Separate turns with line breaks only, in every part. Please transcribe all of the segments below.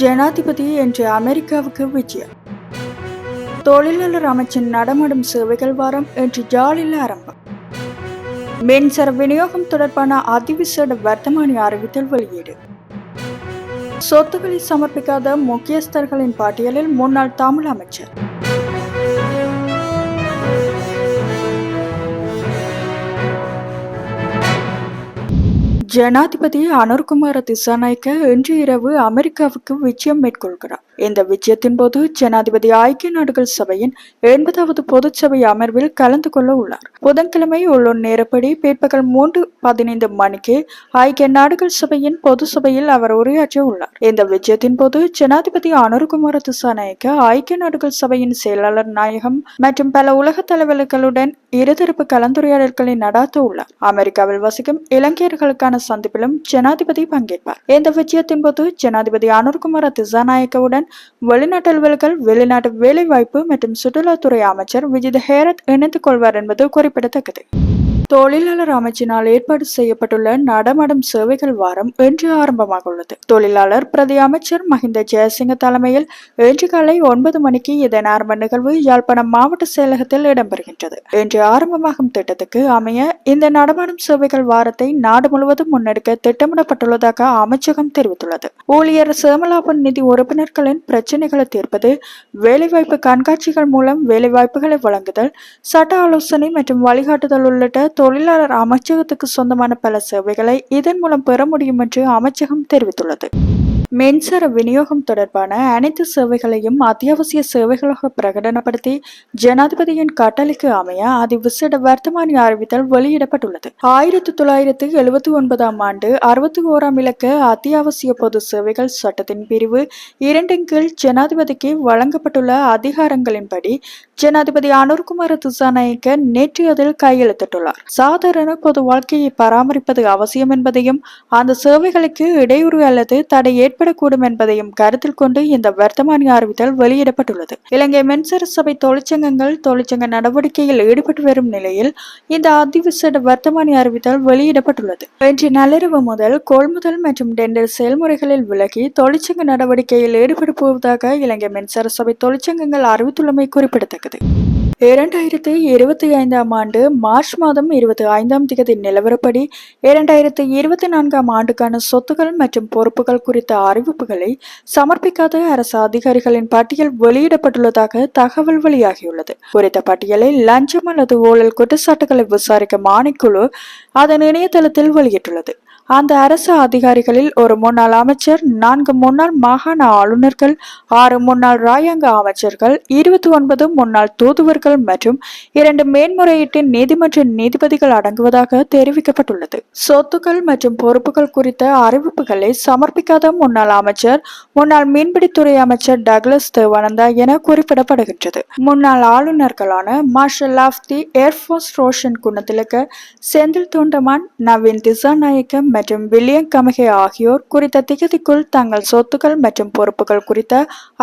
ஜனாதிபதி என்று அமெரிக்காவுக்கு விஜயம். தொழிலாளர் அமைச்சின் நடமாடும் சேவைகள் வாரம் என்று ஜாலில் ஆரம்பம். மின்சார விநியோகம் தொடர்பான அதிவிசேட வர்த்தமானி அறிவித்தல் வெளியீடு. சொத்துக்களை சமர்ப்பிக்காத முக்கியஸ்தர்களின் பட்டியலில் முன்னாள் தமிழ் அமைச்சர். ஜனாதிபதி அனுர்குமார திசாநாயக்க இன்று இரவு அமெரிக்காவுக்கு விஜயம் மேற்கொள்கிறார். இந்த விஜயத்தின் போது ஜனாதிபதி ஐக்கிய நாடுகள் சபையின் எண்பதாவது பொதுச்சபை அமர்வில் கலந்து கொள்ள உள்ளார். புதன்கிழமை உள்ளூர் நேரப்படி பிற்பகல் மூன்று பதினைந்து மணிக்கு ஐக்கிய நாடுகள் சபையின் பொது சபையில் அவர் உரையாற்ற உள்ளார். இந்த விஜயத்தின் போது ஜனாதிபதி அனுர்குமார திசாநாயக்க ஐக்கிய நாடுகள் சபையின் செயலாளர் நாயகம் மற்றும் பல உலக தலைவர்களுடன் இருதரப்பு கலந்துரையாடல்களை நடாத்த உள்ளார். அமெரிக்காவில் வசிக்கும் இலங்கையர்களுக்கான சந்திப்பிலும் ஜனாதிபதி பங்கேற்பார். இந்த விஜயத்தின் போது ஜனாதிபதி அனுர்குமார திசாநாயக்கவுடன் வெளிநாட்டு அலுவல்கள் வெளிநாட்டு வேலைவாய்ப்பு மற்றும் சுற்றுலாத்துறை அமைச்சர் விஜித் ஹேரத் இணைந்து கொள்வார் என்பது குறிப்பிடத்தக்கது. தொழிலாளர் அமைச்சினால் ஏற்பாடு செய்யப்பட்டுள்ள நடமாடும் சேவைகள் வாரம் இன்று ஆரம்பமாக உள்ளது தொழிலாளர் பிரதி அமைச்சர் மஹிந்த ஜெயசிங்க தலைமையில் இன்று காலை ஒன்பது மணிக்கு இதன் ஆரம்ப நிகழ்வு யாழ்ப்பாணம் மாவட்ட செயலகத்தில் இடம்பெறுகின்றது. இன்று ஆரம்பமாகும் திட்டத்துக்கு அமைய இந்த நடமாடும் சேவைகள் வாரத்தை நாடு முழுவதும் முன்னெடுக்க திட்டமிடப்பட்டுள்ளதாக அமைச்சகம் தெரிவித்துள்ளது. ஊழியர் சேமலாபன் நிதி உறுப்பினர்களின் பிரச்சினைகளை தீர்ப்பது வேலைவாய்ப்பு கண்காட்சிகள் மூலம் வேலைவாய்ப்புகளை வழங்குதல் சட்ட ஆலோசனை மற்றும் வழிகாட்டுதல் உள்ளிட்ட தொழிலாளர் அமைச்சகத்துக்கு சொந்தமான பல சேவைகளை இதன் மூலம் பெற முடியும் என்று அமைச்சகம் தெரிவித்துள்ளது. மின்சார விநியோகம் தொடர்பான அனைத்து சேவைகளையும் அத்தியாவசிய சேவைகளாக பிரகடனப்படுத்தி ஜனாதிபதியின் கட்டளைக்கு அமைய அதிவிசேட வர்த்தமானி அறிவித்தல் வெளியிடப்பட்டுள்ளது. ஆயிரத்தி தொள்ளாயிரத்து எழுபத்தி ஒன்பதாம் ஆண்டு அறுபத்தி ஓராம் இலக்க அத்தியாவசிய பொது சேவைகள் சட்டத்தின் பிரிவு இரண்டின் கீழ் ஜனாதிபதிக்கு வழங்கப்பட்டுள்ள அதிகாரங்களின்படி ஜனாதிபதி அனுர்குமார் திசாநாயக்க நேற்று அதில் கையெழுத்திட்டுள்ளார். சாதாரண பொது வாழ்க்கையை பராமரிப்பது அவசியம் என்பதையும் அந்த சேவைகளுக்கு இடையூறு அல்லது தடை ஏற்படக்கூடும் என்பதையும் கருத்தில் கொண்டு இந்த வர்த்தமானி அறிவித்தல் வெளியிடப்பட்டுள்ளது. இலங்கை மின்சார சபை தொழிற்சங்கங்கள் தொழிற்சங்க நடவடிக்கையில் ஈடுபட்டு வரும் நிலையில் இந்த அதிவிசேட வர்த்தமானி அறிவித்தல் வெளியிடப்பட்டுள்ளது. இன்று நள்ளிரவு முதல் கொள்முதல் மற்றும் டெண்டர் செயல்முறைகளில் விலகி தொழிற்சங்க நடவடிக்கையில் ஈடுபட போவதாக இலங்கை மின்சார சபை தொழிற்சங்கங்கள் அறிவித்துள்ளமை குறிப்பிடத்தக்கது. இரண்டாயிரத்தி இருபத்தி ஐந்தாம் ஆண்டு மார்ச் மாதம் இருபத்தி ஐந்தாம் தேதி நிலவரப்படி இரண்டாயிரத்தி இருபத்தி நான்காம் ஆண்டுக்கான சொத்துக்கள் மற்றும் பொறுப்புகள் குறித்த அறிவிப்புகளை சமர்ப்பிக்காத அரசு அதிகாரிகளின் பட்டியல் வெளியிடப்பட்டுள்ளதாக தகவல் வெளியாகியுள்ளது. குறித்த பட்டியலை லஞ்சம் அல்லது ஊழல் குற்றச்சாட்டுகளை விசாரிக்கும் ஆணைக்குழு அதன் இணையதளத்தில் வெளியிட்டுள்ளது. அந்த அரசு அதிகாரிகளில் ஒரு முன்னாள் அமைச்சர் நான்கு முன்னாள் மாகாண ஆளுநர்கள் ஆறு முன்னாள் ராயங்க அமைச்சர்கள் இருபத்தி ஒன்பது முன்னாள் தூதுவர்கள் மற்றும் இரண்டு மேன்முறையீட்டின் நீதிமன்ற நீதிபதிகள் அடங்குவதாக தெரிவிக்கப்பட்டுள்ளது. சொத்துக்கள் மற்றும் பொறுப்புகள் குறித்த அறிவிப்புகளை சமர்ப்பிக்காத முன்னாள் அமைச்சர் முன்னாள் மீன்பிடித்துறை அமைச்சர் டக்ளஸ் தேவானந்தா என குறிப்பிடப்படுகின்றது. முன்னாள் ஆளுநர்களான marshal of the air force Roshan Gunathilaka Senthil Thondaman Naveen Dissanayake மற்றும் வில்லியம் கமகே ஆகியோர் குறித்த திகதிக்குள் தங்கள் சொத்துக்கள் மற்றும் பொறுப்புகள் குறித்த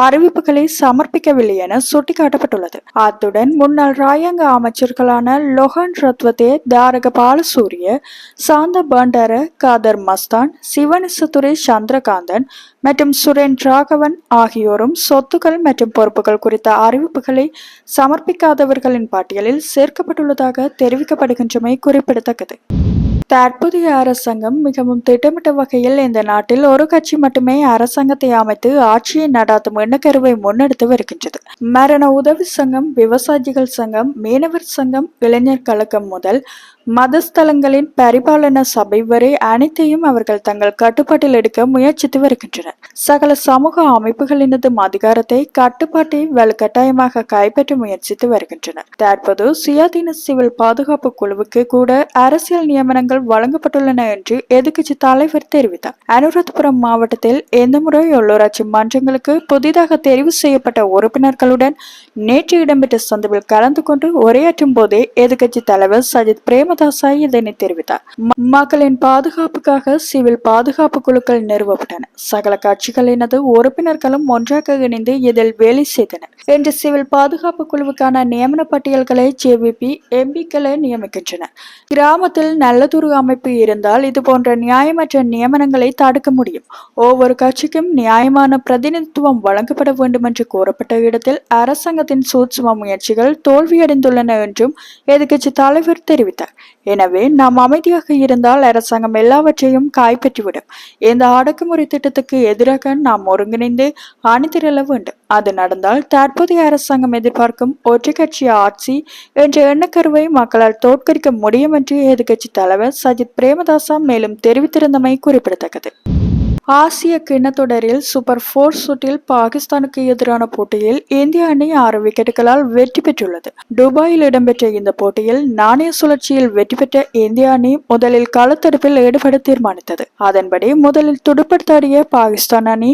அறிவிப்புகளை சமர்ப்பிக்கவில்லை என சுட்டிக்காட்டப்பட்டுள்ளது. அத்துடன் முன்னாள் ராயங்க அமைச்சர்களான லொஹான் ரத்வதே தாரக பாலசூரிய சாந்த பண்டார காதர் மஸ்தான் சிவனிசதுரை சந்திரகாந்தன் மற்றும் சுரேன் ராகவன் ஆகியோரும் சொத்துக்கள் மற்றும் பொறுப்புகள் குறித்த அறிவிப்புகளை சமர்ப்பிக்காதவர்களின் பட்டியலில் சேர்க்கப்பட்டுள்ளதாக தெரிவிக்கப்படுகின்றமை குறிப்பிடத்தக்கது. தற்போதைய அரசாங்கம் மிகவும் திட்டமிட்ட வகையில் இந்த நாட்டில் ஒரு கட்சி மட்டுமே அரசாங்கத்தை அமைத்து ஆட்சியை நடாத்தும் எண்ணக்கருவை முன்னெடுத்து வருகின்றது. மரண உதவி சங்கம் விவசாயிகள் சங்கம் மீனவர் சங்கம் இளைஞர் கழகம் முதல் மதஸ்தலங்களின் பரிபாலன சபை வரை அனைத்தையும் அவர்கள் தங்கள் கட்டுப்பாட்டில் எடுக்க முயற்சித்து வருகின்றனர். சகல சமூக அமைப்புகளினதும் அதிகாரத்தை கட்டுப்பாட்டை வலுக்கட்டாயமாக கைப்பற்ற முயற்சித்து வருகின்றனர். தற்போது சுயாதீன சிவில் பாதுகாப்பு குழுவுக்கு கூட அரசியல் நியமனங்கள் வழங்கப்பட்டுள்ளன என்று எதிர்கட்சி தலைவர் தெரிவித்தார். அனுராதபுரம் மாவட்டத்தில் இந்த முறை உள்ளூராட்சி மன்றங்களுக்கு புதிதாக தெரிவு செய்யப்பட்ட உறுப்பினர்களுடன் நேற்று இடம்பெற்ற சந்திப்பில் கலந்து கொண்டு உரையாற்றும் போதே எதிர்கட்சி தலைவர் சஜித் பிரேம பிரேமதாசா இதனை தெரிவித்தார். மக்களின் பாதுகாப்புக்காக சிவில் பாதுகாப்பு குழுக்கள் நிறுவப்பட்டன. சகல கட்சிகளினது உறுப்பினர்களும் ஒன்றாக இணைந்து இதில் வேலை செய்தனர். இன்று சிவில் பாதுகாப்பு குழுவுக்கான நியமன பட்டியல்களை ஜேவிபி எம்பிக்களை நியமிக்கின்றனர். கிராமத்தில் நல்லதொரு அமைப்பு இருந்தால் இது போன்ற நியாயமற்ற நியமனங்களை தடுக்க முடியும். ஒவ்வொரு கட்சிக்கும் நியாயமான பிரதிநிதித்துவம் வழங்கப்பட வேண்டும் என்று கூறப்பட்ட இடத்தில் அரசாங்கத்தின் சூட்சும முயற்சிகள் தோல்வியடைந்துள்ளன என்றும் எதிர்க்கட்சி தலைவர் தெரிவித்தார். எனவே நாம் அமைதியாக இருந்தால் அரசாங்கம் எல்லாவற்றையும் கைப்பற்றிவிடும். இந்த அடக்குமுறை திட்டத்துக்கு எதிராக நாம் ஒருங்கிணைந்து அணிதிரள வேண்டும். அது நடந்தால் தற்போதைய அரசாங்கம் எதிர்பார்க்கும் ஒற்றை கட்சி ஆட்சி என்ற எண்ணக்கருவை மக்களால் தோற்கடிக்க முடியும் என்று எதிர்க்கட்சி தலைவர் சஜித் பிரேமதாசா மேலும் தெரிவித்திருந்தமை குறிப்பிடத்தக்கது. ஆசிய கிண்ணத்தொடரில் சூப்பர் ஃபோர் சுற்றில் பாகிஸ்தானுக்கு எதிரான போட்டியில் இந்திய அணி ஆறு விக்கெட்டுகளால் வெற்றி பெற்றுள்ளது. துபாயில் இடம்பெற்ற இந்த போட்டியில் நாணய சுழற்சியில் வெற்றி பெற்ற இந்திய அணி முதலில் களத்தடுப்பில் ஈடுபட தீர்மானித்தது. அதன்படி முதலில் துடுப்படுத்தாடிய பாகிஸ்தான் அணி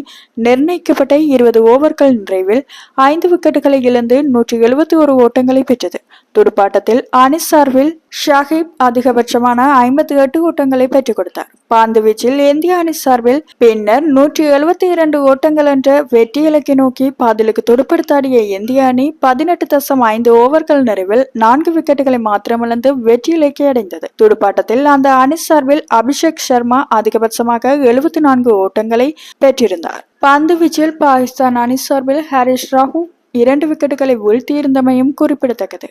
நிர்ணயிக்கப்பட்ட இருபது ஓவர்கள் நிறைவில் ஐந்து விக்கெட்டுகளை இழந்து நூற்றி எழுபத்தி ஒரு ஓட்டங்களை பெற்றது. துடுப்பாட்டத்தில் அணி சார்பில் ஷாஹிப் அதிகபட்சமான ஐம்பத்தி எட்டு ஓட்டங்களை பெற்றுக் கொடுத்தார். பாந்து வீச்சில் இந்திய அணி சார்பில் பின்னர் நூற்றி எழுபத்தி இரண்டு ஓட்டங்கள் என்ற வெற்றி இலக்கை நோக்கி பதிலுக்கு துடுப்படுத்தாடிய இந்திய அணி பதினெட்டு தசம் ஐந்து ஓவர்கள் நிறைவில் நான்கு விக்கெட்டுகளை மாத்திரமிழந்து வெற்றி இலக்கை அடைந்தது. துடுப்பாட்டத்தில் அந்த அணி சார்பில் அபிஷேக் சர்மா அதிகபட்சமாக எழுபத்தி நான்கு ஓட்டங்களை பெற்றிருந்தார். பந்து வீச்சில் பாகிஸ்தான் அணி சார்பில் ஹரிஷ் ராகு இரண்டு விக்கெட்டுகளை வீழ்த்தியிருந்தமையும் குறிப்பிடத்தக்கது.